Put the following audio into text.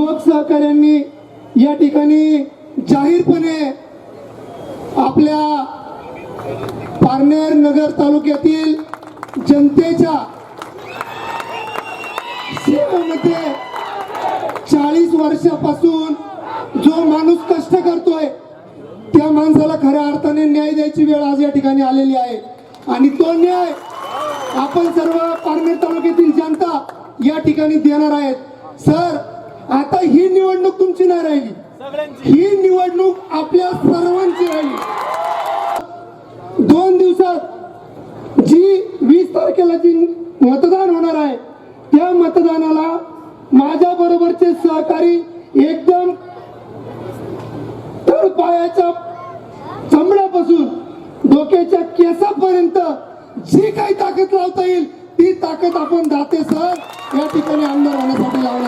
युवक सहकाऱ्यांनी या ठिकाणी जाहीरपणे आपल्या पारनेर नगर तालुक्यातील जनतेच्या सेवेमध्ये चाळीस वर्षापासून जो माणूस कष्ट करतोय त्या माणसाला खऱ्या अर्थाने न्याय द्यायची वेळ आज या ठिकाणी आलेली आहे. आणि तो न्याय आपण सर्व पारनेर तालुक्यातील जनता या ठिकाणी देणार आहेत. सर आता ही निवडणूक तुमची नाही राहिली. ही निवडणूक आपल्या सर्वांची राहिली. दोन दिवसात जी वीस तारखेला जी मतदान होणार आहे त्या मतदानाला माझ्या बरोबरचे सहकारी एकदम तळपायाच्या चमड्यापासून डोक्याच्या केसापर्यंत जी काही ताकद लावता येईल ती ताकद आपण दाते सर या ठिकाणी आमदार होण्यासाठी आहे